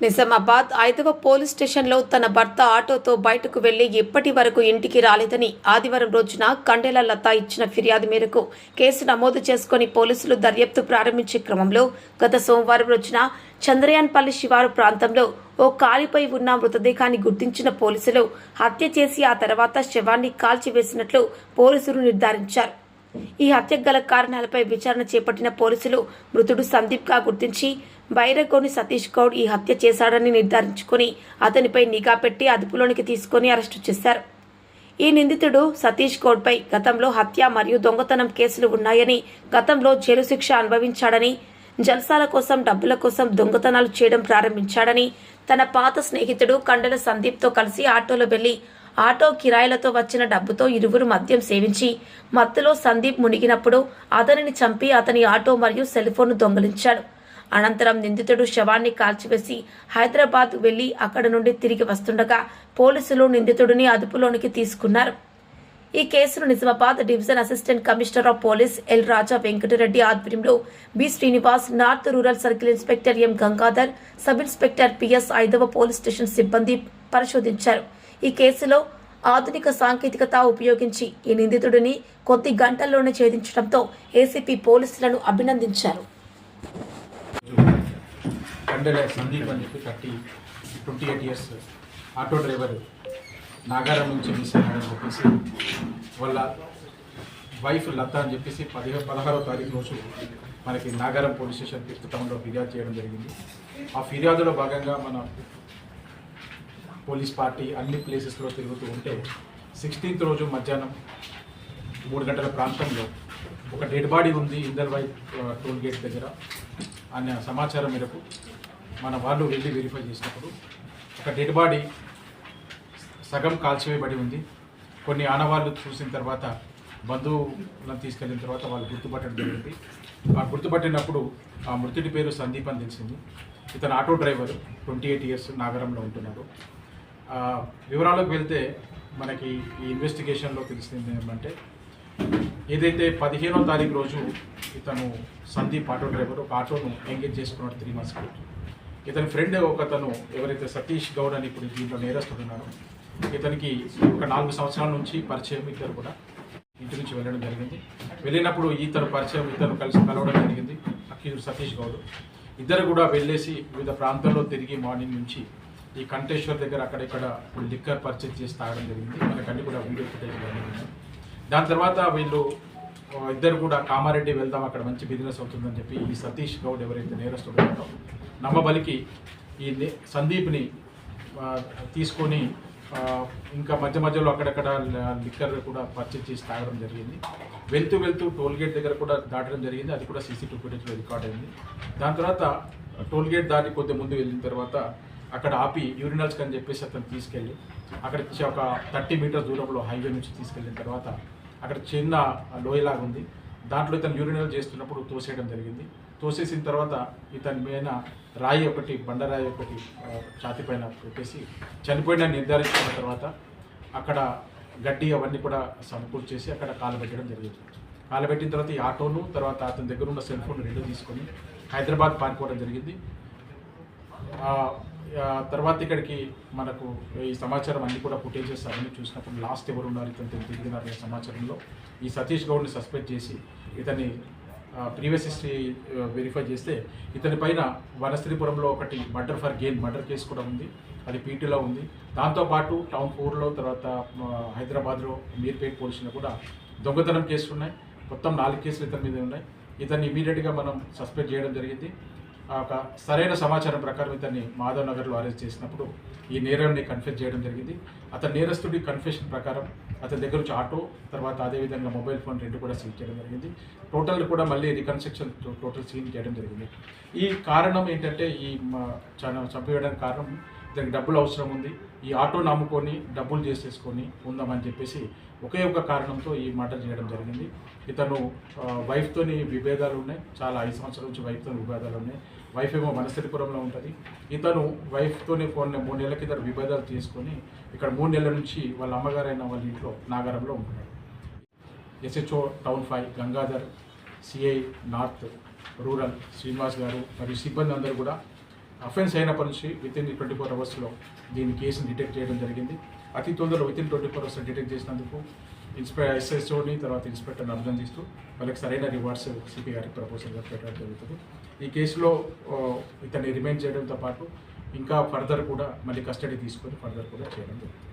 నిజామాబాద్ ఐదవ పోలీస్ స్టేషన్లో తన భర్త ఆటోతో బయటకు వెళ్ళి ఇప్పటి వరకు ఇంటికి రాలేదని ఆదివారం రోజున కండెల లత ఇచ్చిన ఫిర్యాదు మేరకు కేసు నమోదు చేసుకుని పోలీసులు దర్యాప్తు ప్రారంభించే క్రమంలో గత సోమవారం రోజున చంద్రయాన్పల్లి శివారు ప్రాంతంలో ఓ కాలిపై ఉన్న మృతదేహాన్ని గుర్తించిన పోలీసులు హత్య చేసి ఆ తర్వాత శవాన్ని కాల్చివేసినట్లు పోలీసులు నిర్ధారించారు. ఈ హత్యకు గల కారణాలపై విచారణ చేపట్టిన పోలీసులు మృతుడు సందీప్గా గుర్తించి బైరగోని సతీష్ గౌడ్ ఈ హత్య చేశాడని నిర్ధారించుకుని అతనిపై నిఘా పెట్టి అదుపులోనికి తీసుకుని అరెస్టు చేశారు. ఈ నిందితుడు సతీష్ గౌడ్పై గతంలో హత్య మరియు దొంగతనం కేసులు ఉన్నాయని గతంలో జైలు శిక్ష అనుభవించాడని జల్సాల కోసం డబ్బుల కోసం దొంగతనాలు చేయడం ప్రారంభించాడని తన పాత స్నేహితుడు కండల సందీప్తో కలిసి ఆటోలో వెళ్ళి ఆటో కిరాయిలతో వచ్చిన డబ్బుతో ఇరువురు మద్యం సేవించి మత్తులో సందీప్ మునిగినప్పుడు అతనిని చంపి అతని ఆటో మరియు సెల్ఫోన్ను దొంగిలించాడు. అనంతరం నిందితుడు శవాన్ని కాల్చివేసి హైదరాబాద్ వెళ్ళి అక్కడ నుండి తిరిగి వస్తుండగా పోలీసులు నిందితుడిని అదుపులోనికి తీసుకున్నారు. ఈ కేసును Nizamabad division assistant commissioner of police L Raja Venkatareddy ఆధ్వర్యంలో B Srinivas north rural circle inspector M Gangadhar sub inspector PS ఐదవ పోలీస్ స్టేషన్ సిబ్బంది పరిశోధించారు. ఈ కేసులో ఆధునిక సాంకేతికత ఉపయోగించి ఈ నిందితుడిని కొద్ది గంటల్లోనే ఛేదించడంతో ఏసీపీ పోలీసులను అభినందించారు. కండెల సందీప్ అని చెప్పి thirty twenty eight years auto driver Nagaram నుంచి మిస్ అయ్యాడని చెప్పేసి వాళ్ళ వైఫ్ లత అని చెప్పేసి పదిహే పదహారో తారీఖు రోజు మనకి నాగారం పోలీస్ స్టేషన్ ఫిఫ్త్ టౌన్లో ఫిర్యాదు చేయడం జరిగింది. ఆ ఫిర్యాదులో భాగంగా మన పోలీస్ పార్టీ అన్ని ప్లేసెస్లో తిరుగుతూ ఉంటే సిక్స్టీన్త్ రోజు మధ్యాహ్నం మూడు గంటల ప్రాంతంలో ఒక డెడ్ బాడీ ఉంది ఇందల్వై టోల్ గేట్ దగ్గర. అనే సమాచారం మేరకు మన వాళ్ళు వెళ్ళి వెరిఫై చేసినప్పుడు ఒక డెడ్ బాడీ సగం కాల్చివేయబడి ఉంది. కొన్ని ఆనవాళ్ళు చూసిన తర్వాత బంధువులను తీసుకెళ్ళిన తర్వాత వాళ్ళు గుర్తుపట్టడం జరిగింది. ఆ గుర్తుపట్టినప్పుడు ఆ మృతుడి పేరు సందీప్ అని తెలిసింది. ఇతను auto driver twenty eight years నాగరంలో ఉంటున్నాడు. వివరాలకు వెళ్తే మనకి ఈ ఇన్వెస్టిగేషన్లో తెలిసింది ఏమంటే ఏదైతే పదిహేనో తారీఖు రోజు ఇతను సందీప్ ఆటో డ్రైవర్ ఒక ఆటోను ఎంగేజ్ చేసుకున్నాడు త్రీ మంత్స్కి ఇతని ఫ్రెండ్ ఒకతను ఎవరైతే సతీష్ గౌడ్ అని ఇప్పుడు దీంట్లో నేరస్తుడు ఇతనికి ఒక నాలుగు సంవత్సరాల నుంచి పరిచయం ఇద్దరు కూడా ఇంటి నుంచి వెళ్ళడం జరిగింది. వెళ్ళినప్పుడు ఇతను పరిచయం ఇతను కలిసి కలవడం జరిగింది అక్యూజ్ సతీష్ గౌడ్. ఇద్దరు కూడా వెళ్ళేసి వివిధ ప్రాంతాల్లో తిరిగి మార్నింగ్ నుంచి ఈ కంటేశ్వర్ దగ్గర అక్కడిక్కడ లిక్కర్ పర్చేజ్ చేసి తాగడం జరిగింది. మనకన్నీ కూడా వీడియో ఫుటేజ్ జరిగింది దాని తర్వాత వీళ్ళు ఇద్దరు కూడా కామారెడ్డి వెళ్దాం అక్కడ మంచి బిజినెస్ అవుతుందని చెప్పి ఈ సతీష్ గౌడ్ ఎవరైతే నేరస్తుడు ఉన్నారో నమ్మబలికి ఈ సందీప్ని తీసుకొని ఇంకా మధ్య మధ్యలో అక్కడక్కడ లిక్కర్ కూడా పర్చేజ్ చేసి తాగడం జరిగింది. వెళ్తూ వెళ్తూ టోల్గేట్ దగ్గర కూడా దాటడం జరిగింది. అది కూడా సీసీటీవీ ఫుటేజ్లో రికార్డ్ అయింది. దాని తర్వాత టోల్గేట్ దాటి కొద్ది ముందు వెళ్ళిన తర్వాత అక్కడ ఆపి యూరినల్స్కి అని చెప్పేసి అతను తీసుకెళ్ళి అక్కడ ఒక థర్టీ మీటర్స్ దూరంలో హైవే నుంచి తీసుకెళ్ళిన తర్వాత అక్కడ చిన్న లోయలాగా ఉంది దాంట్లో ఇతను యూరినల్ చేస్తున్నప్పుడు తోసేయడం జరిగింది. తోసేసిన తర్వాత ఇతని మీద రాయి ఒకటి బండరాయి ఒకటి ఛాతి ఛాతీ పైన పెట్టేసి చనిపోయిన నిర్ధారించుకున్న తర్వాత అక్కడ గడ్డి అవన్నీ కూడా సమకూర్చేసి అక్కడ కాలబెట్టడం జరిగింది. కాలబెట్టిన తర్వాత ఈ ఆటోను తర్వాత అతని దగ్గర ఉన్న సెల్ ఫోన్ రెండు తీసుకొని హైదరాబాద్ పారిపోవడం జరిగింది. తర్వాత ఇక్కడికి మనకు ఈ సమాచారం అన్ని కూడా పుట్టేజెస్ అవన్నీ చూసినప్పుడు లాస్ట్ ఎవరు ఉన్నారు ఇతను తిరిగినారు అనే సమాచారంలో ఈ సతీష్ గౌడ్ని సస్పెండ్ చేసి ఇతన్ని ప్రీవియస్ హిస్టరీ వెరిఫై చేస్తే ఇతని పైన వనశ్రీపురంలో ఒకటి murder for gain murder case కూడా ఉంది. అది పీటీలో ఉంది. దాంతోపాటు టౌన్ ఫోర్లో తర్వాత హైదరాబాద్లో మీర్పేట్ పోలీసులో కూడా దొంగతనం కేసులు ఉన్నాయి. మొత్తం నాలుగు కేసులు ఇతని మీద ఉన్నాయి. ఇతన్ని ఇమీడియట్గా మనం సస్పెండ్ చేయడం జరిగింది. ఆ యొక్క సరైన సమాచారం ప్రకారం ఇతన్ని మాధవ్ నగర్లో అరెస్ట్ చేసినప్పుడు ఈ నేరాన్ని కన్ఫెస్ చేయడం జరిగింది. అతని నేరస్తుడి కన్ఫెషన్ ప్రకారం అతని దగ్గర నుంచి ఆటో తర్వాత అదేవిధంగా మొబైల్ ఫోన్ రెండు కూడా సీజ్ చేయడం జరిగింది. టోటల్ కూడా మళ్ళీ రికన్స్ట్రక్షన్ టోటల్ సీన్ చేయడం జరిగింది. ఈ కారణం ఏంటంటే ఈ మ- చంపేయడానికి కారణం దానికి డబ్బులు అవసరం ఉంది. ఈ ఆటోను అమ్ముకొని డబ్బులు చేసేసుకొని ఉందామని చెప్పేసి ఒకే ఒక కారణంతో ఈ మాటలు చేయడం జరిగింది. ఇతను వైఫ్తోని విభేదాలు ఉన్నాయి. చాలా ఐదు సంవత్సరాల నుంచి వైఫ్తో విభేదాలు ఉన్నాయి. వైఫ్ ఏమో వనస్థలిపురంలో ఉంటుంది. ఇతను వైఫ్తోని కొన్ని మూడు నెలల కింద విభేదాలు తీసుకొని ఇక్కడ మూడు నెలల నుంచి వాళ్ళ అమ్మగారైన వాళ్ళ ఇంట్లో నాగారంలో ఉంటున్నాడు. SHO town five Gangadhar CI north rural Srinivas గారు మరియు సిబ్బంది అందరూ కూడా అఫెన్స్ అయినప్పటి నుంచి విత్ ఇన్ ట్వంటీ ఫోర్ అవర్స్లో దీని కేసుని డిటెక్ట్ చేయడం జరిగింది. అతి తొందరలో with in twenty four hours detect చేసినందుకు ఇన్స్పె ఎస్ఎస్ఓని తర్వాత ఇన్స్పెక్టర్ని అభినందిస్తూ వాళ్ళకి సరైన రివార్డ్స్ సిపి గారికి ప్రపోజల్గా పెట్టడం జరుగుతుంది. ఈ కేసులో ఇతన్ని రిమైండ్ చేయడంతో పాటు ఇంకా ఫర్దర్ కూడా మళ్ళీ కస్టడీ తీసుకొని ఫర్దర్ కూడా చేయడం జరుగుతుంది.